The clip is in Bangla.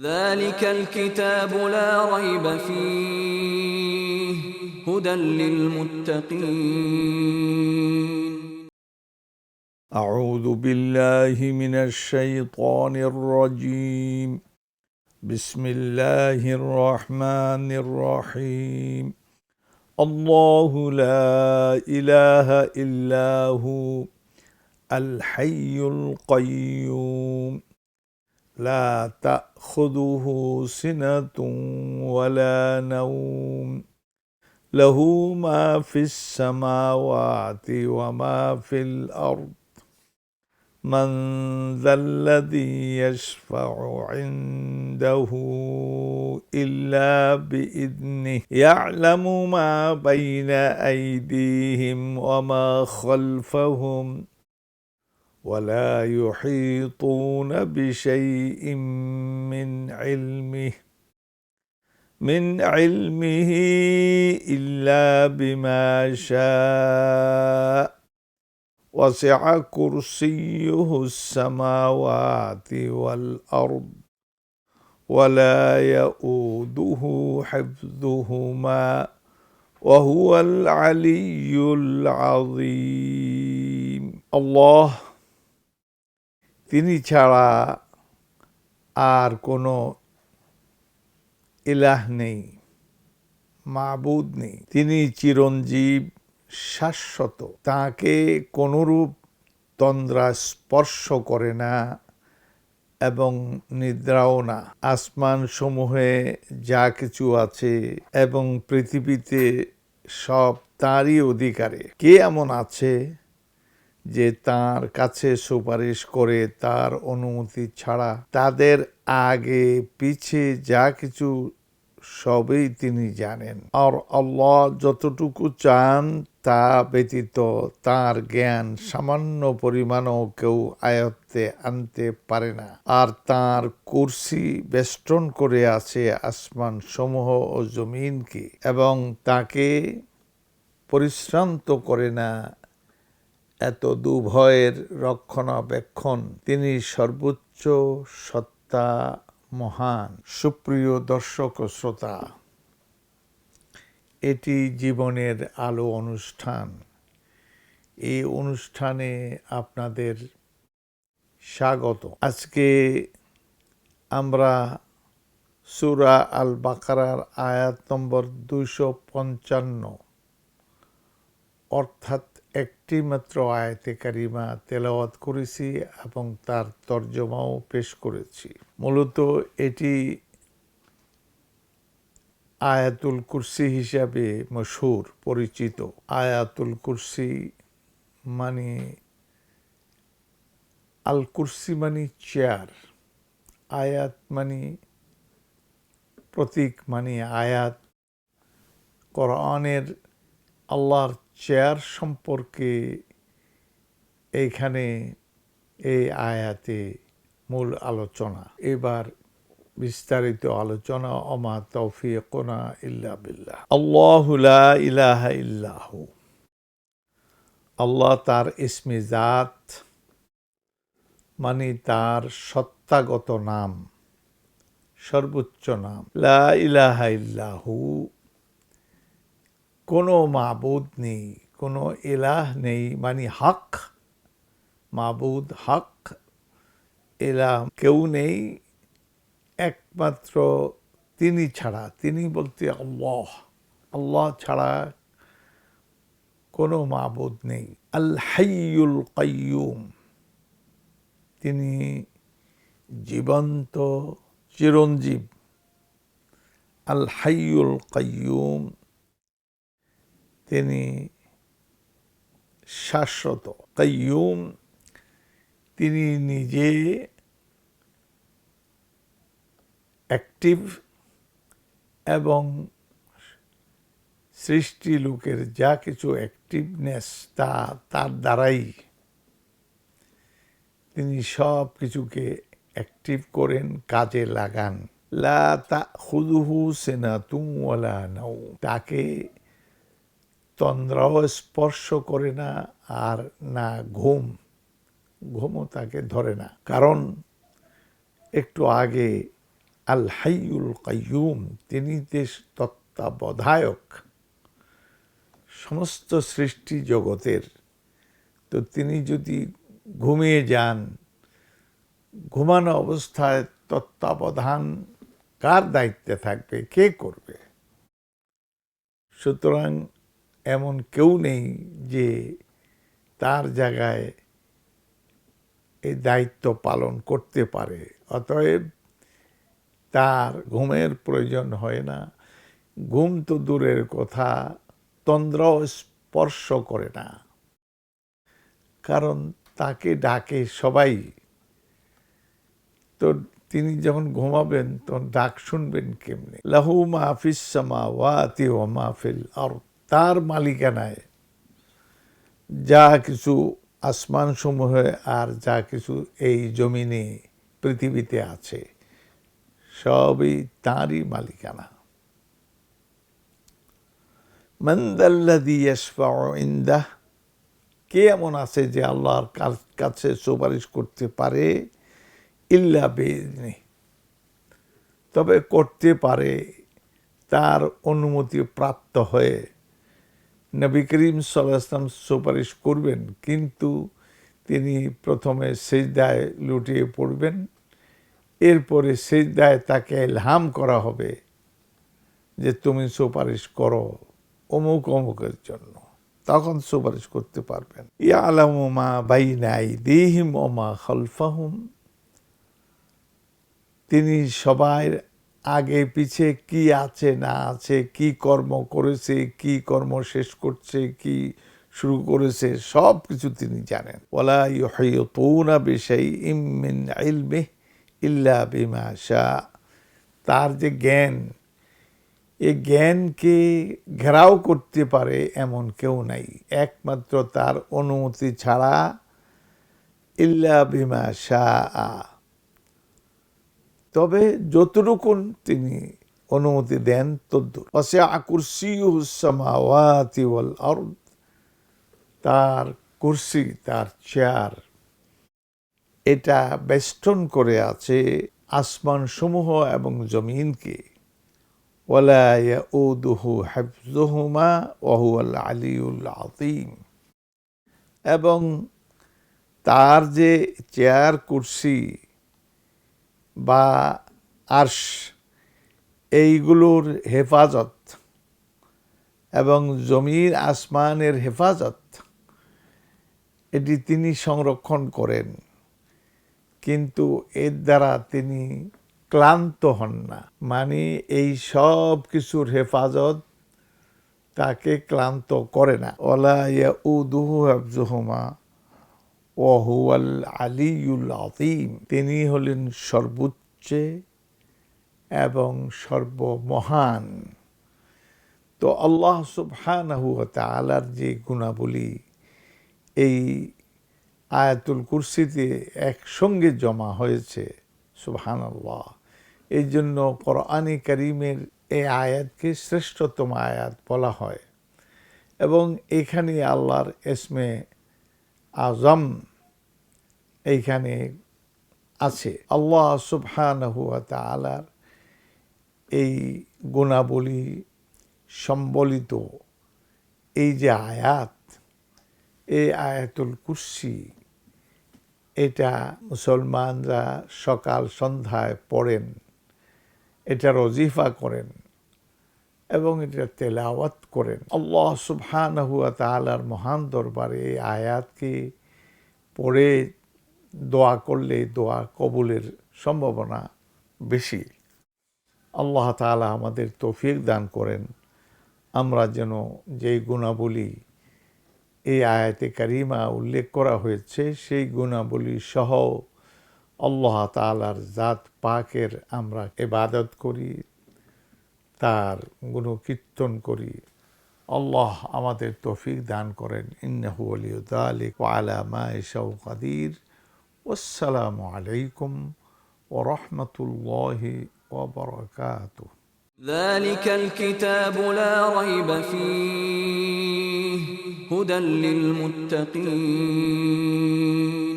ذلك الكتاب لا ريب فيه هدى للمتقين. أعوذ بالله من الشيطان الرجيم. بسم الله الرحمن الرحيم. الله لا إله إلا هو الحي القيوم. لا تأخذه سنة ولا نوم. له ما في السماوات وما في الأرض. من ذا الذي يشفع عنده إلا بإذنه. يعلم ما بين أيديهم وما خلفهم. ولا يحيطون بشيء من علمه من علمه إلا بما شاء. وسع كرسيه السماوات والأرض ولا يؤوده حفظهما وهو العلي العظيم. الله তিনি ছাড়া আর কোনো ইলাহ নেই, মাবুদ নেই। তিনি চিরঞ্জীব, শাশ্বত। তাকে কোনরূপ তন্দ্রা স্পর্শ করে না এবং নিদ্রাও না। আসমান সমূহে যা কিছু আছে এবং পৃথিবীতে সব তারই অধিকারে। কে এমন আছে? যে তার কাছে সুপারিশ করে তার অনুমতি ছাড়া তাদের আগে পিছে যা কিছু সবই তিনি জানেন। আর আল্লাহ যতটুকু চান তা ব্যতীত তার জ্ঞান সামান্য পরিমাণও কেউ আয়ত্তে আনতে পারে না। আর তার কুর্সি বেষ্টন করে আছে আসমান সমূহ ও জমিনকে এবং তাকে পরিশ্রান্ত করে না এত দুভয়ের রক্ষণাবেক্ষণ। তিনি সর্বোচ্চ সত্তা মহান, সুপ্রিয় দর্শক ও শ্রোতা। এটি জীবনের আলো অনুষ্ঠান। এই অনুষ্ঠানে আপনাদের স্বাগত। আজকে আমরা সুরা আল বাকারার আয়াত নম্বর দুশো পঞ্চান্ন, অর্থাৎ একটি মাত্র আয়াতে কারিমা তেলাওয়াত করেছি এবং তার তর্জমাও পেশ করেছি। মূলত এটি আয়াতুল কুরসি হিসাবে মশহুর, পরিচিত। আয়াতুল কুরসি মানে আল কুরসি মানে চেয়ার, আয়াত মানে প্রতীক মানে আয়াত। কোরআনের আল্লাহর চেয়ার সম্পর্কে এইখানে এই আয়াতে মূল আলোচনা। এবার বিস্তারিত আলোচনা অমা তৌফিকনা ইল্লা বিল্লাহ। আল্লাহ লা ইলাহা ইল্লাহু আল্লাহ তার ইসমি জাত মানে তার সত্তাগত নাম, সর্বোচ্চ নাম। লা ইলাহা ইল্লাহু কোনো মাবুদ নেই, কোনো এলাহ নেই মানে হক, মাবুদ হক, এলাহ কেউ নেই, একমাত্র তিনি ছাড়া। তিনি বলতে আল্লাহ আল্লাহ ছাড়া কোনো মাবুদ নেই। আল হাইয়ুল কাইয়ুম, তিনি জীবন্ত, চিরঞ্জীব। আল হাইয়ুল কাইয়ুম তিনি শাশ্বত, কাইয়ুম, তিনি নিজে অ্যাক্টিভ এবং সৃষ্টি লোকের যা কিছু অ্যাক্টিভনেস তা তার দ্বারাই তিনি সব কিছুকে অ্যাক্টিভ করেন, কাজে লাগান। লা তা হুদুহু সেনা তুমওয়ালা নাও তাকে তন্দ্রাও স্পর্শ করে না আর না ঘুম। ঘুমও তাকে ধরে না। কারণ একটু আগে আল হাইউল কাইয়ুম, তিনি দেশ তত্ত্বাবধায়ক সমস্ত সৃষ্টি জগতের, তো তিনি যদি ঘুমিয়ে যান, ঘুমানো অবস্থায় তত্ত্বাবধান কার দায়িত্বে থাকবে? কে করবে? সুতরাং এমন কেউ নেই যে তার জায়গায় এই দায়িত্ব পালন করতে পারে। অতএব তার ঘুমের প্রয়োজন হয় না। ঘুম তো দূরের কথা তন্দ্র স্পর্শ করে না। কারণ তাকে ডাকে সবাই। তো তিনি যখন ঘুমাবেন, তখন ডাক শুনবেন কেমনি? লাহু মাহফিস সামাওয়াতি ও মাহফিল আর তার মালিকানায় যা কিছু আসমান সমূহে আর যা কিছু এই জমিনে পৃথিবীতে আছে, সবই তাঁরই মালিকানা। মন্দাল্লাদি ইন্দাহ, কে এমন আছে যে আল্লাহর কাছ- কাছে সুপারিশ করতে পারে? ইল্লা বেজনি তবে করতে পারে, তার অনুমতি প্রাপ্ত হয়ে নবী করিম সাল্লাম সুপারিশ করবেন, কিন্তু তিনি প্রথমে সেজদায় লুটিয়ে পড়বেন। এরপরে সেজদায় তাকে এলহাম করা হবে যে তুমি সুপারিশ করো অমুক অমুকের জন্য। তখন সুপারিশ করতে পারবেন। ইয়ালামু মা বাইনা আইদিহিম ও মা খালফাহুম। তিনি সবাই আগে পিছে কি আছে, না আছে, কি কর্ম করেছে, কি কর্ম শেষ করছে, কি শুরু করেছে, সব কিছু তিনি জানেন। ওলা ইউহিতুনা বিশাইইম মিন ইলমিহি ইল্লা বিমা শা তার যে জ্ঞান এই জ্ঞানকে ঘেরাও করতে পারে এমন কেউ নাই। একমাত্র তার অনুমতি ছাড়া ইল্লা বিমা শাহ তবে যতটুকুন তিনি অনুমতি দেন, তদ্দুর। ওয়াসিআ কুরসিয়ুহু সামাওয়াতি ওয়াল আরদ। তার কুরসি, তার চেয়ার, এটা বেষ্টন করে আছে আসমান সমূহ এবং জমিনকে। ওয়ালা ইয়াউদুহু হিফযুহুমা ওয়া হুয়াল আলিয়ুল আযীম। এবং তার যে চেয়ার, কুরসি বা আর্শ, এইগুলোর হেফাজত এবং জমির আসমানের হেফাজত, এটি তিনি সংরক্ষণ করেন। কিন্তু এর দ্বারা তিনি ক্লান্ত হন না। মানে এই সব কিছুর হেফাজত তাকে ক্লান্ত করে না। ওলা ইয়াউদুহু হাফজুহুমা। ওহুয়াল আলিউল আতিম তিনি হলেন সর্বোচ্চ এবং সর্বমহান। তো আল্লাহ সুবহানাহু ওয়া তাআলার যে গুণাবলী, এই আয়াতুল কুরসিতে একসঙ্গে জমা হয়েছে সুবহান আল্লাহ এই জন্য কোরআনী করিমের এই আয়াতকে শ্রেষ্ঠতম আয়াত বলা হয়। এবং এখানে আল্লাহর এসমে আজম এইখানে আছে। আল্লাহ সুবহানাহু ওয়া তাআলার এই গুণাবলী সম্বলিত এই যে আয়াত, এই আয়াতুল কুরসি, এটা মুসলমানরা সকাল সন্ধ্যায় পড়েন, এটা রজিফা করেন। এবং এটা তেলাওয়াত করেন। আল্লাহ সুবহানাহু ওয়া তাআলার মহান দরবারে এই আয়াতকে পড়ে দোয়া করলে দোয়া কবুলের সম্ভাবনা বেশি। আল্লাহ তাআলা আমাদের তৌফিক দান করেন। আমরা যেন যেই গুণাবলী এই আয়াতে কারিমা উল্লেখ করা হয়েছে, সেই গুণাবলী সহ আল্লাহ তাআলার জাত পাকের আমরা এবাদত করি তার গুণকীর্তন করি আল্লাহ আমাদের তৌফিক দান করেন ইন্নাহু আলিউদ্দালিক আলা মা ইশাউ কাদির আসসালামু আলাইকুম ও রহমতুল্লাহি ওবরাকাতুহ ذلك الكتاب لا ريب فيه هدى للمتقين